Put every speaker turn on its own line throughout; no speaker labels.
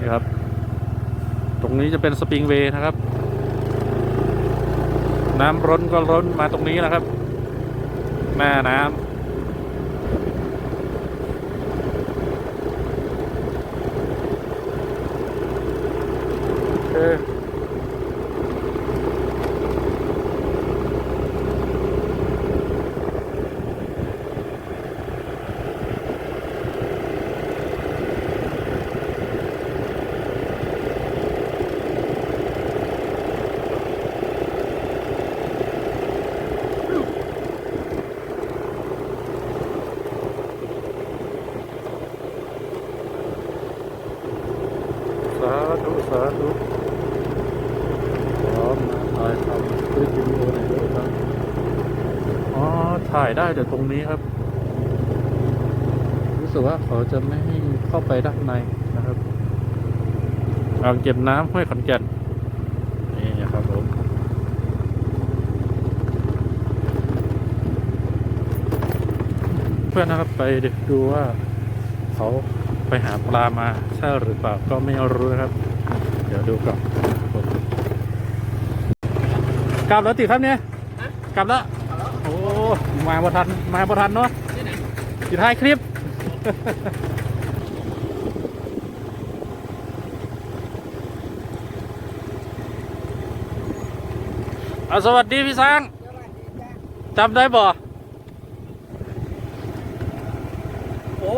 นี่ครับ ตรงนี้จะเป็นสปริงเวย์นะครับ น้ำร้นก็ร้นมาตรงนี้นะครับ หน้าน้ำเออคสาธุ สาธุพร้อมนะถ่ายทำคลิปวิดีโอหน่อยด้วยครับอ๋อถ่ายได้แต่ตรงนี้ครับ รู้สึกว่าเขาจะไม่ให้เข้าไปด้านในนะครับอ่างเก็บน้ำห้วยขอนแก่นนี่นะครับผมเพื่อนนะครับไปดูว่าเขาไปหาปลามาใช่หรือเปล่าก็ไม่รู้นะครับ เดี๋ยวดูก่อนครับผมกลับแล้วติครับเนี่ยกลับแล้วโอ้มาบ่ทันมาบ่ทันเนาะอยู่ท้ายคลิปเอาสวัสดีพี่ช้างจำได้บ่
โอ้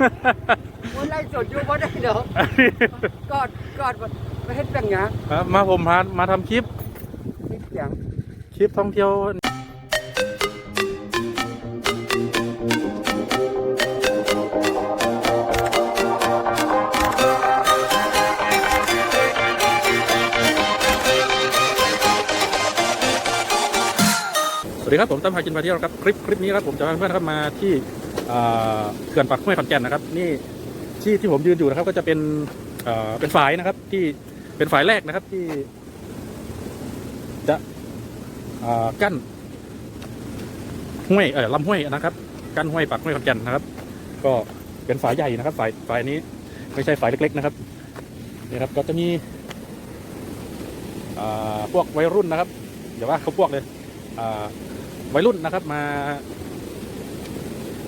วันไล่ส ดอยู่บ่ได้เด้อกอดกอดมาเฮ็ดจังหยัง
ครับมาผมพามาทำคลิป
เฮ็ดหยัง
คลิปท่องเที่ยวสวัสดีครับผมตั้มพากินมาเที่ยวครับคลิปคลิปนี้ครับผมจะพาเพื่อนๆครับมาที่อ่าเขื่อนปากห้วยขอนแก่นนะครับนี่ ที่ที่ผมยืนอยู่นะครับ ก็จะเป็นเป็นฝายนะครับ ที่เป็นฝายแรกนะครับที่ จะกั้นห้วยเออลำห้วยนะครับ กั้นห้วยปากห้วยขอนแก่นนะครับ ก็เป็นฝายใหญ่นะครับฝายฝายนี้ ไม่ใช่ฝายเล็ก ๆ นะครับนี่ครับก็จะมีพวกวัยรุ่นนะครับอย่าว่าเขาพวกเลยวัยรุ่นนะครับมา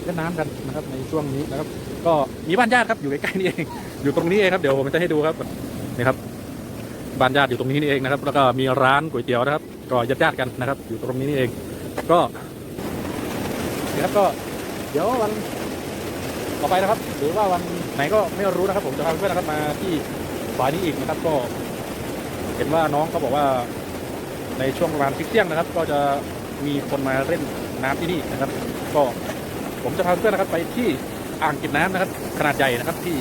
เล่นน้ำกันนะครับในช่วงนี้นะครับ ก็มีบ้านญาติครับอยู่ใกล้ๆนี่เองอยู่ตรงนี้เองครับเดี๋ยวผมจะให้ดูครับนี่ครับบ้านญาติอยู่ตรงนี้นี่เองนะครับ แล้วก็มีร้านก๋วยเตี๋ยวนะครับ ก็ญาติญาติกันนะครับ อยู่ตรงนี้นี่เอง ก็นี่ครับก็เดี๋ยววันต่อไปนะครับ หรือว่าวันไหนก็ไม่รู้นะครับ ผมจะพาเพื่อนๆนะครับมาที่ฝ่ายนี้อีกนะครับ ก็เห็นว่าน้องเขาบอกว่าในช่วงประมาณเที่ยงนะครับ ก็จะมีคนมาเล่นน้ำที่นี่นะครับ ก็ผมจะพาเพื่อนๆนะครับไปที่ อ่างเก็บน้ำนะครับ ขนาดใหญ่นะครับที่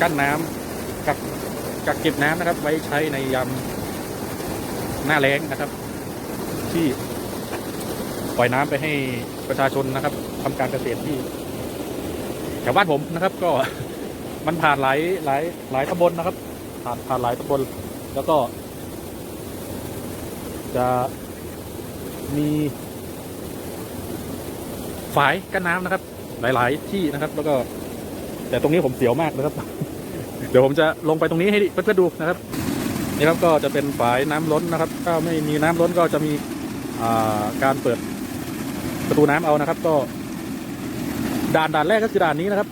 กั้นน้ำกับกักเก็บน้ำนะครับ ไว้ใช้ในยามหน้าแล้งนะครับ ที่ปล่อยน้ำไปให้ประชาชนนะครับทำการเกษตรที่แถวบ้านผมนะครับ ก็มันผ่านหลายหลายหลายตำบลนะครับ ผ่านผ่านหลายตำบลแล้วก็ จะมีฝายกั้นน้ำนะครับ หลาย ๆ ที่นะครับ แล้วก็ แต่ตรงนี้ผมเสียวมากนะครับ เดี๋ยวผมจะลงไปตรงนี้ให้เพื่อนๆดูนะครับ นี่ครับก็จะเป็นฝายน้ำล้นนะครับ ถ้าไม่มีน้ำล้นก็จะมีาการเปิดประตูน้ำเอานะครับ ก็ ด่านด่านแรกก็คือด่านนี้นะครับ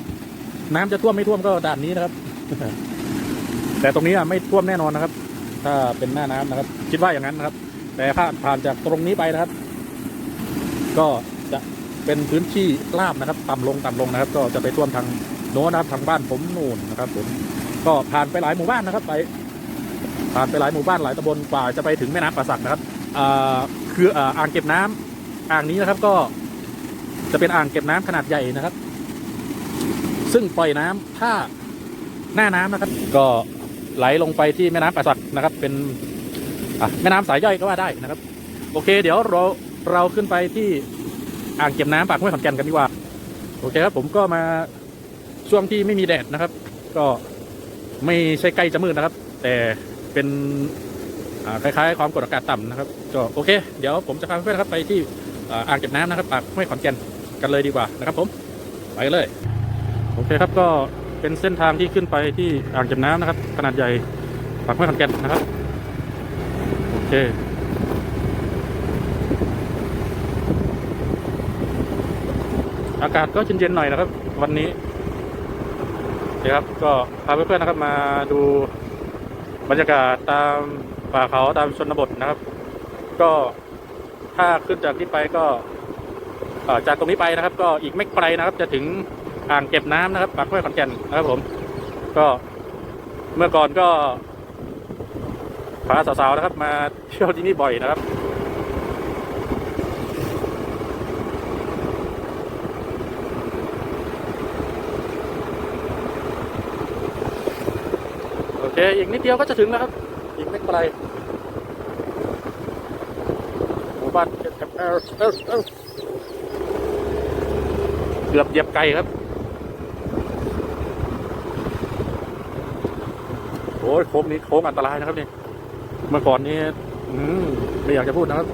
น้ำจะท่วมไม่ท่วมก็ด่านนี้นะครับ แต่ตรงนี้อะไม่ท่วมแน่นอนนะครับ ถ้าเป็นหน้าน้ำนะครับ คิดว่าอย่างนั้นนะครับ แต่ผ่าผ่านจากตรงนี้ไปนะครับ ก็ เป็นพื้นที่ราบนะครับ ต่ำลงต่ำลงนะครับ ก็จะไปท่วมทางโน้นนะครับทางบ้านผมนู่นนะครับ ผมก็ผ่านไปหลายหมู่บ้านนะครับ ไป ผ่านไปหลายหมู่บ้านหลายตำบลกว่าจะไปถึงแม่น้ำป่าสักนะครับคืออ่างเก็บน้ำอ่างนี้นะครับก็จะเป็นอ่างเก็บน้ำขนาดใหญ่นะครับ ซึ่งปล่อยน้ำถ้าหน้าน้ำนะครับ ก็ไหลลงไปที่แม่น้ำป่าสักนะครับ เป็นแม่น้ำสายย่อยก็ว่าได้นะครับ โอเค เดี๋ยวเราเราขึ้นไปที่ อ่างเก็บน้ำปากห้วยขอนแก่นกันดีกว่า โอเคครับผมก็มาช่วงที่ไม่มีแดดนะครับ ก็ไม่ใช่ใกล้จะมืดนะครับ แต่เป็นคล้ายๆความกดอากาศต่ำนะครับก็โอเค เดี๋ยวผมจะพาเพื่อนๆครับไปที่อ่าอ่างเก็บน้ำนะครับปากห้วยขอนแก่นกันเลยดีกว่านะครับ ผมไปกันเลยโอเคครับก็เป็นเส้นทางที่ขึ้นไปที่อ่างเก็บน้ำนะครับ ขนาดใหญ่ปากห้วยขอนแก่นนะครับโอเค อากาศก็เย็นๆหน่อยนะครับ วันนี้เดี๋ยวครับก็พาเพื่อนๆนะครับมาดูบรรยากาศตามป่าเขาตามชนบทนะครับ ก็ถ้าขึ้นจากที่ไปก็จากตรงนี้ไปนะครับ ก็อีกไม่ไกลนะครับ จะถึงอ่างเก็บน้ำนะครับปากห้วยขอนแก่นนะครับผม ก็เมื่อก่อนก็พาสาวๆนะครับ มาเที่ยวที่นี่บ่อยนะครับ โอเคอีกนิดเดียวก็จะถึงแล้วครับ อีกไม่ไกลหมู่บ้านเออเออเออเกือบเหยียบไก่ครับโอ้ยโค้งนี้โค้งอันตรายนะครับนี่เมื่อก่อนนี้อืมไม่อยากจะพูดนะครับ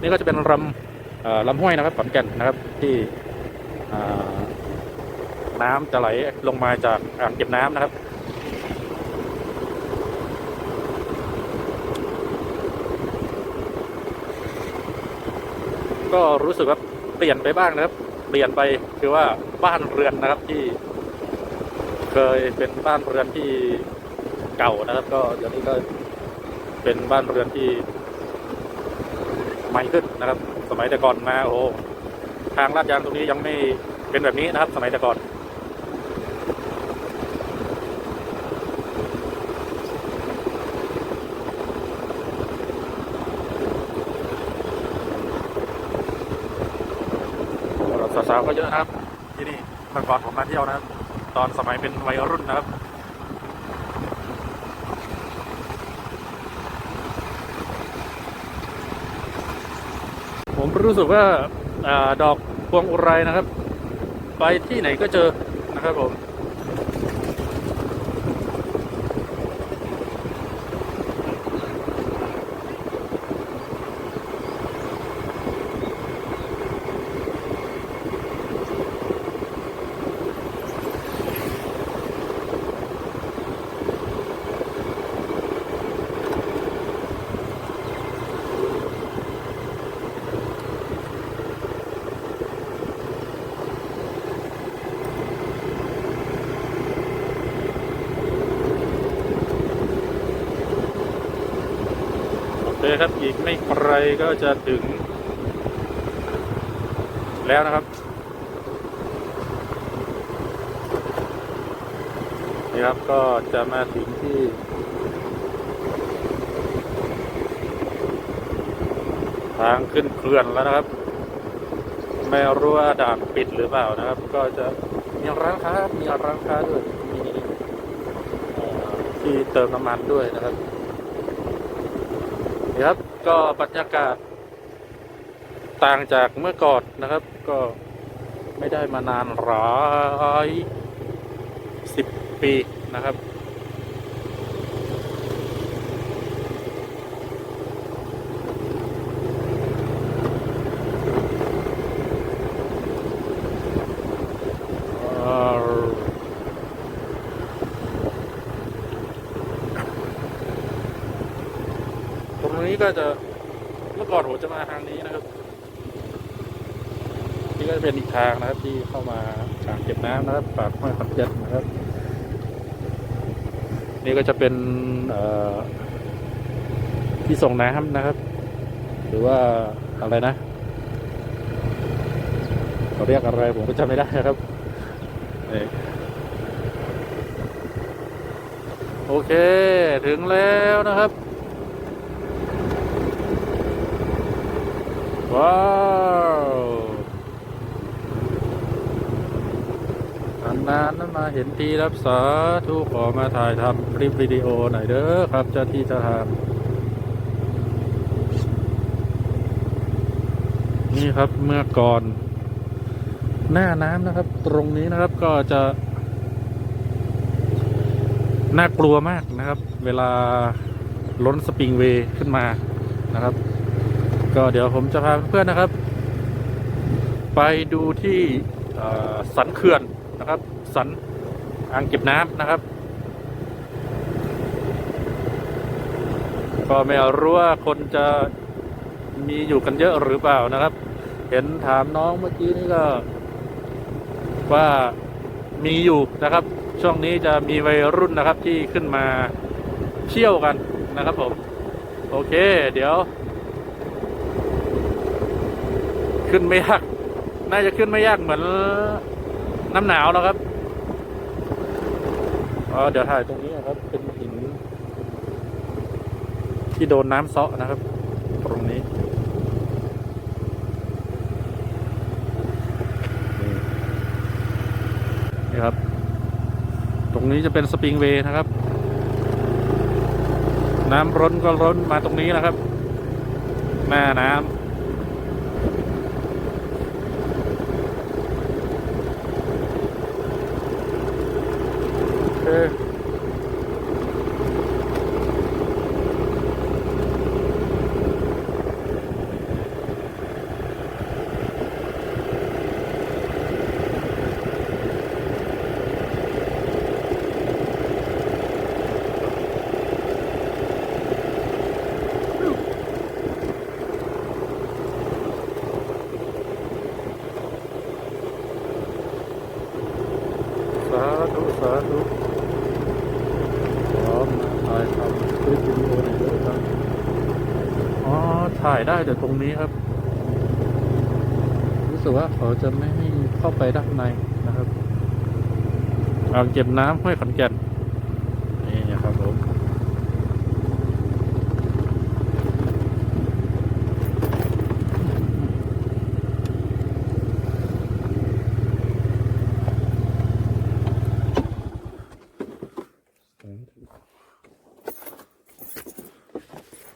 นี่ก็จะเป็นลำเอ่อลำห้วยนะครับขอนแก่นนะครับ ที่อ่าน้ำจะไหลลงมาจากอ่างเก็บน้ำนะครับ ก็รู้สึกว่าเปลี่ยนไปบ้างนะครับ เปลี่ยนไปคือว่าบ้านเรือนนะครับที่ เคยเป็นบ้านเรือนที่เก่านะครับ ก็เดี๋ยวนี้ก็เป็นบ้านเรือนที่ใหม่ขึ้นนะครับ สมัยแต่ก่อนมาโอ้ทางลาดยางตรงนี้ยังไม่เป็นแบบนี้นะครับ สมัยแต่ก่อน สาวก็เยอะนะครับ ที่นี่เมื่อก่อนผมมาเที่ยวนะครับ ตอนสมัยเป็นวัยรุ่นนะครับผมรู้สึกว่าอาดอกพวงอุไรนะครับ ไปที่ไหนก็เจอนะครับผม โอเครับ อีกไม่ไกลก็จะถึง แล้วนะครับนี่ครับก็จะมาถึงที่ทางขึ้นเขื่อนแล้วนะครับ ไม่รู้ว่าด่านปิดหรือเปล่านะครับ ก็จะมีร้านค้ามีร้านค้าด้วยมีที่เติมน้ำมันด้วยนะครับ นี่ครับก็บรรยากาศ ต่างจากเมื่อก่อนนะครับ ก็ไม่ได้มานานหลายสิบปีนะครับ อ่าตรงนี้ ก็จะเมื่อก่อนผมจะมาทางนี้นะครับนี่ก็จะเป็นอีกทางนะครับ ที่เข้ามาอ่างเก็บน้ำนะครับปากห้วยขอนแก่นนะครับ นี่ก็จะเป็นที่ส่งน้ำนะครับ หรือว่าอะไรนะเขาเรียกอะไรผมก็จำไม่ได้นะครับโอเค ถึงแล้วนะครับ ว้าวนานๆนั้นมาเห็นทีรับสาธุขอมาถ่ายทำคลิปวิดีโอหน่อยเด้อครับเจ้าที่เจ้าทางนี่ครับเมื่อก่อน หน้าน้ำนะครับ ตรงนี้นะครับก็จะ น่ากลัวมากนะครับ เวลาล้นสปริงเวย์ขึ้นมานะครับ ก็เดี๋ยวผมจะพาเพื่อนนะครับ ไปดูที่สันเขื่อนนะครับ สันอ่างเก็บน้ำนะครับ ก็ไม่รู้ว่าคนจะมีอยู่กันเยอะหรือเปล่านะครับ เห็นถามน้องเมื่อกี้นี่ก็ว่ามีอยู่นะครับ ช่วงนี้จะมีวัยรุ่นนะครับที่ขึ้นมาเที่ยวกันนะครับผม โอเค เดี๋ยว ขึ้นไม่ยาก น่าจะขึ้นไม่ยากเหมือนน้ำหนาวแล้วครับอ๋อเดี๋ยวถ่ายตรงนี้นะครับ เป็นหิน ที่โดนน้ำเซาะนะครับ ตรงนี้นี่นี่ครับ ตรงนี้จะเป็นสปริงเวย์นะครับ น้ำร้นก็ร้นมาตรงนี้นะครับ หน้าน้ำโอเคสาธุสาธุพร้อมมาถ่ายทำคลิปวิดีโอในเรื่องครับอ๋อ ถ่าย ได้แต่ตรงนี้ครับ รู้สึกว่าเขาจะไม่ให้เข้าไปด้านในนะครับอ่างเก็บน้ำห้วยขอนแก่นนี่ครับผม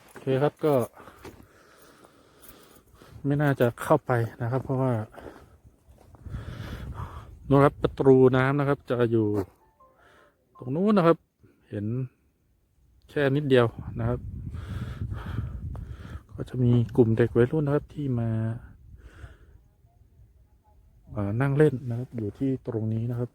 โอเคครับก็ ไม่น่าจะเข้าไปนะครับ เพราะว่านู่นครับประตูน้ำนะครับ จะอยู่ตรงนู้นนะครับ เห็นแค่นิดเดียวนะครับ ก็จะมีกลุ่มเด็กวัยรุ่นนะครับที่มาอ่านั่งเล่นนะครับ อยู่ที่ตรงนี้นะครับ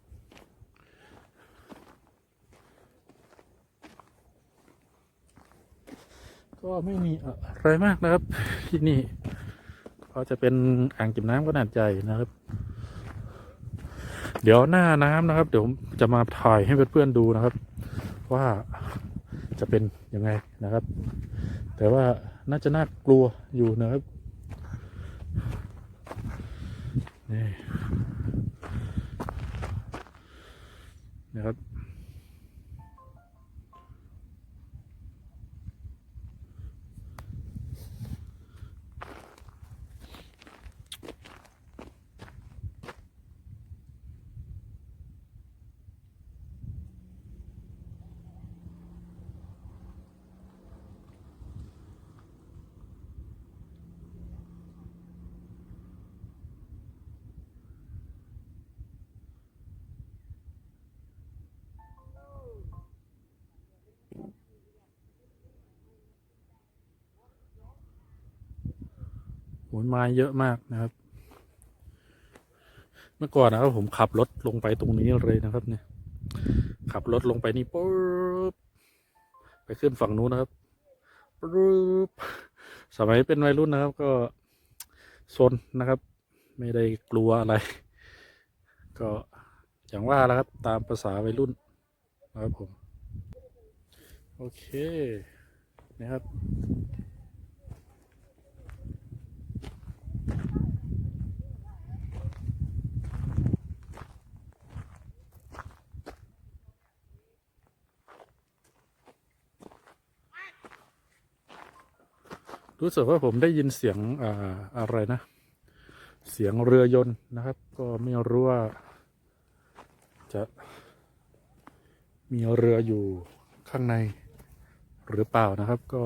ก็ไม่มีอะไรมากนะครับที่นี่ ก็จะเป็นอ่างเก็บน้ำขนาดใหญ่นะครับ เดี๋ยวหน้าน้ำนะครับ เดี๋ยวจะมาถ่ายให้เพื่อนๆดูนะครับ ว่าจะเป็นยังไงนะครับ แต่ว่าน่าจะน่ากลัวอยู่นะครับนี่นะครับ โหไม้เยอะมากนะครับ เมื่อก่อนนะครับผมขับรถลงไปตรงนี้เลยนะครับ เนี่ย ขับรถลงไปนี่ปุ๊บไปขึ้นฝั่งนู้นนะครับปุ๊บสมัยเป็นวัยรุ่นนะครับ ก็ซนนะครับ ไม่ได้กลัวอะไร ก็อย่างว่าแล้วครับ ตามภาษาวัยรุ่นนะครับผม โอเคนะครับ รู้สึกว่าผมได้ยินเสียงอ่าอะไรนะ เสียงเรือยนต์นะครับ ก็ไม่รู้ว่า จะมีเรืออยู่ข้างในหรือเปล่านะครับ ก็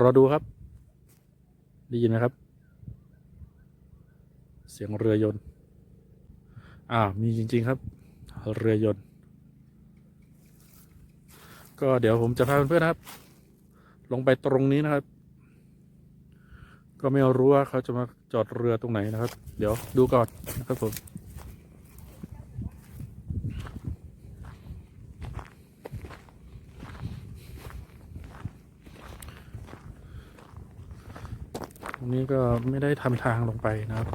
รอดูครับ ได้ยินไหมครับ เสียงเรือยนต์อ่ามีจริง ๆครับ เรือยนต์ ก็เดี๋ยวผมจะพาเพื่อนๆนะครับ ลงไปตรงนี้นะครับ ก็ไม่รู้ว่าเขาจะมาจอดเรือตรงไหนนะครับ เดี๋ยวดูก่อนนะครับผมตรงนี้ก็ไม่ได้ทำทางลงไปนะครับ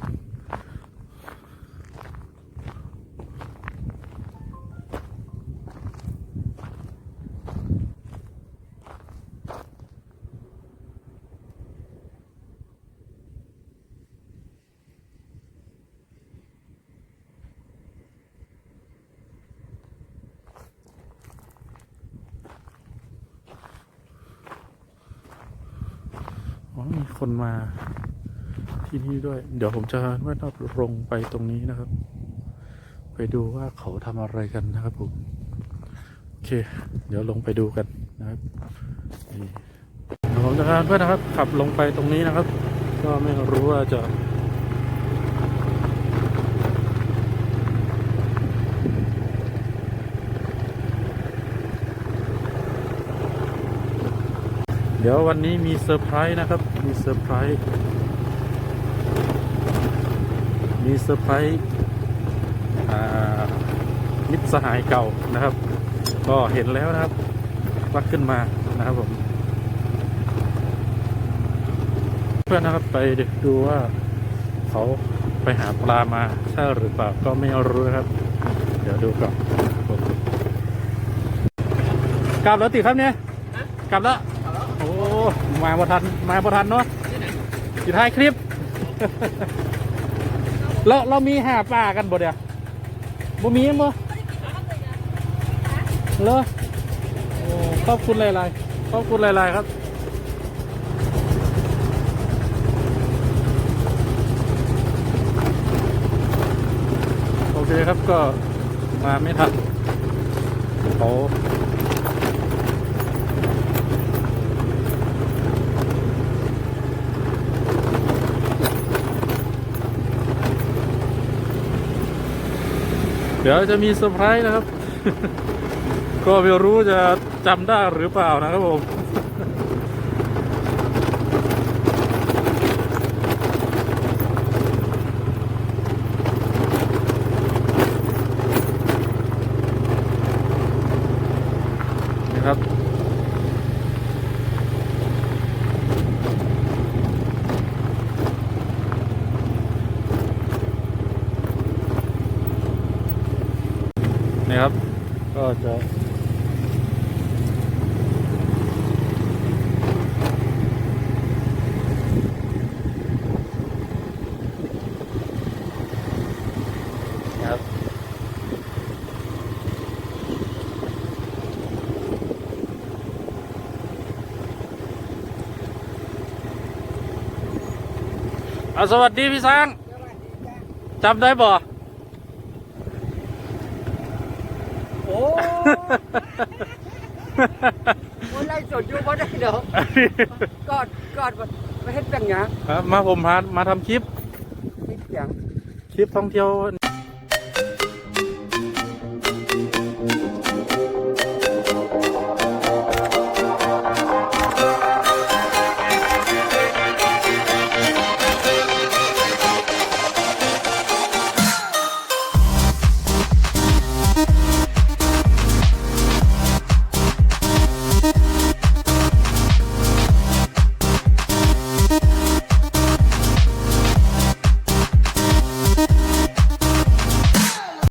คนมาที่นี่ด้วย เดี๋ยวผมจะว่าเราลงไปตรงนี้นะครับ ไปดูว่าเขาทำอะไรกันนะครับผมโอเค เดี๋ยวลงไปดูกันนะครับนี่ผมจะพาเพื่อนนะครับ ขับลงไปตรงนี้นะครับ ก็ไม่รู้ว่าจะ เดี๋ยววันนี้มีเซอร์ไพรส์นะครับ มีเซอร์ไพรส์มีเซอร์ไพรส์อ่ามิตรสหายเก่านะครับ ก็เห็นแล้วนะครับวัดขึ้นมานะครับผมเพื่อนนะครับไปดูว่าเขาไปหาปลามาใช่หรือเปล่าก็ไม่รู้นะครับ เดี๋ยวดูก่อนกลับแล้วติครับเนี่ยกลับแล้ว มาประทันมาประทันเนาะอยู่ท้ายคลิป เราเรามีหาปลากันบ่เดียวบ่มีมั้งเหรอโอ้ขอบคุณหลายๆขอบคุณหลายๆครับโอเคครับก็มาไม่ทันเขา เดี๋ยวจะมีเซอร์ไพรส์นะครับ ก็ไม่รู้จะจำได้หรือเปล่านะครับผม นะครับ นี่ครับ ก็จะ ครับ เอาสวัสดีพี่ช้างจำได้บ่
โอ้โอ้ไล่สดอยู่บ่ได้เดี๋ยวกอดกอดไปเฮ็ดเป็นหยัง
ครับมาผมพามาทำคลิป
เฮ็ดหยัง
คลิปท่องเที่ยว